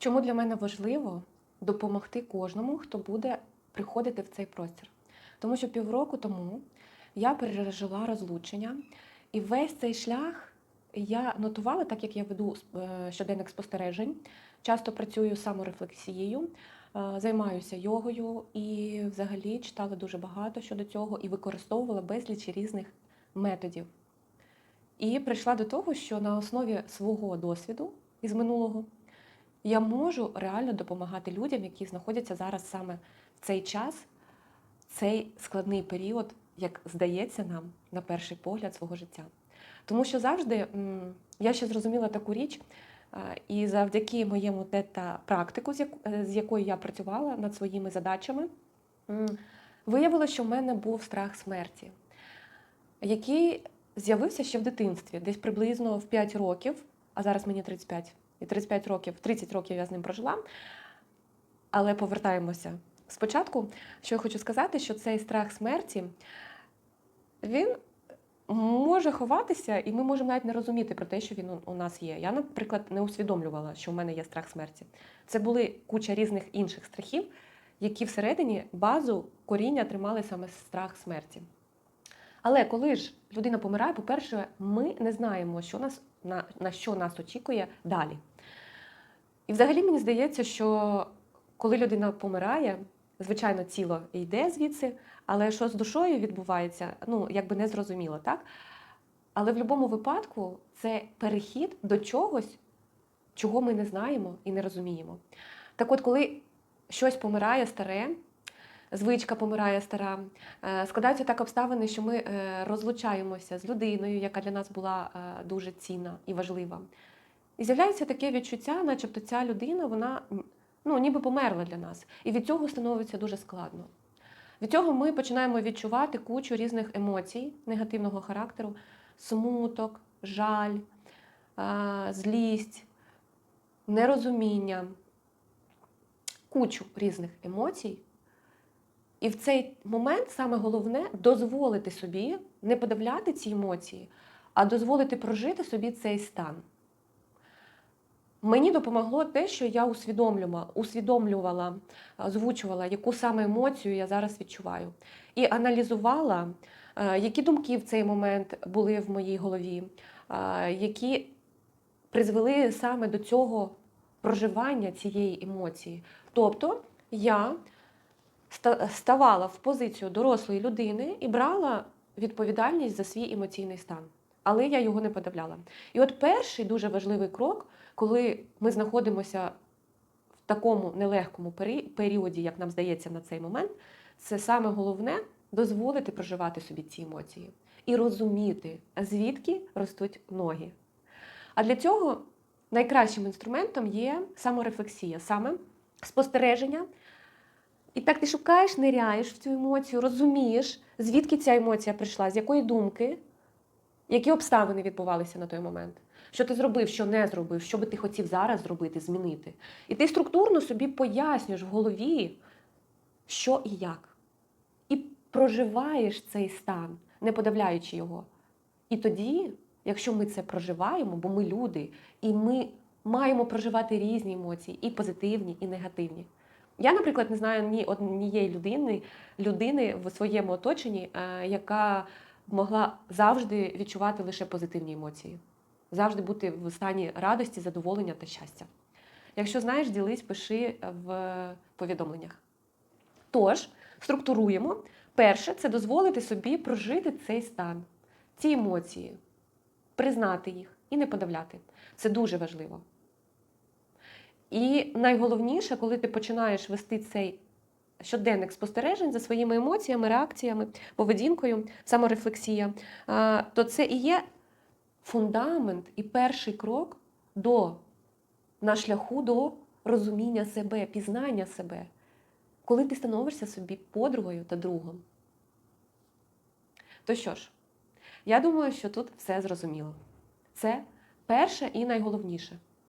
Чому для мене важливо допомогти кожному, хто буде приходити в цей простір? Тому що півроку тому я пережила розлучення, і весь цей шлях я нотувала, так як я веду е, щоденник спостережень, часто працюю саморефлексією, е, займаюся йогою і взагалі читала дуже багато щодо цього і використовувала безліч різних методів. І прийшла до того, що на основі свого досвіду із минулого я можу реально допомагати людям, які знаходяться зараз саме в цей час, цей складний період, як здається нам на перший погляд свого життя. Тому що завжди я ще зрозуміла таку річ, і завдяки моєму тета практику, з е, якою я працювала над своїми задачами, виявилося, що в мене був страх смерті, який з'явився ще в дитинстві, десь приблизно в 5 років, а зараз мені 35. І 35 років, 30 років я з ним прожила. Але повертаємося спочатку. Що я хочу сказати, що цей страх смерті він може ховатися, і ми можемо навіть не розуміти про те, що він у- нас є. Я, наприклад, не усвідомлювала, що в мене є страх смерті. Це були куча різних інших страхів, які всередині базу коріння тримали саме страх смерті. Але коли ж людина помирає, по-перше, ми не знаємо, що нас, на, на що нас очікує далі. І взагалі мені здається, що коли людина помирає, звичайно, тіло йде звідси, але що з душою відбувається, ну, якби не зрозуміло, так? Але в будь-якому випадку це перехід до чогось, чого ми не знаємо і не розуміємо. Так от, коли щось помирає старе, звичка помирає стара, е, складаються так обставини, що ми е, розлучаємося з людиною, яка для нас була е, дуже цінна і важлива. І з'являється таке відчуття, начебто ця людина, вона ну, ніби померла для нас. І від цього становиться дуже складно. Від цього ми починаємо відчувати кучу різних емоцій негативного характеру: смуток, жаль, злість, нерозуміння, кучу різних емоцій. І в цей момент саме головне дозволити собі не подавляти ці емоції, а дозволити прожити собі цей стан. Мені допомогло те, що я усвідомлювала, усвідомлювала, озвучувала, яку саме емоцію я зараз відчуваю. І аналізувала, які думки в цей момент були в моїй голові, які призвели саме до цього проживання цієї емоції. Тобто я ставала в позицію дорослої людини і брала відповідальність за свій емоційний стан. Але я його не подавляла. І от перший дуже важливий крок, коли ми знаходимося в такому нелегкому періоді, як нам здається на цей момент, це саме головне дозволити проживати собі ці емоції і розуміти, звідки ростуть ноги. А для цього найкращим інструментом є саморефлексія, саме спостереження. І так ти шукаєш, ниряєш в цю емоцію, розумієш, звідки ця емоція прийшла, з якої думки, які обставини відбувалися на той момент. Що ти зробив, що не зробив, що би ти хотів зараз зробити, змінити. І ти структурно собі пояснюєш в голові, що і як. І проживаєш цей стан, не подавляючи його. І тоді, якщо ми це проживаємо, бо ми люди, і ми маємо проживати різні емоції, і позитивні, і негативні. Я, наприклад, не знаю ні однієї людини, людини в своєму оточенні, е, яка могла завжди відчувати лише позитивні емоції, завжди бути в стані радості, задоволення та щастя. Якщо знаєш, ділись, пиши в повідомленнях. Тож, структуруємо. Перше, це дозволити собі прожити цей стан, ці емоції, признати їх і не подавляти. Це дуже важливо. І найголовніше, коли ти починаєш вести цей щоденник спостережень за своїми емоціями, реакціями, поведінкою, саморефлексія, то це і є фундамент і перший крок до на шляху до розуміння себе, пізнання себе, коли ти становишся собі подругою та другом. То що ж, я думаю, що тут все зрозуміло. Це перше і найголовніше.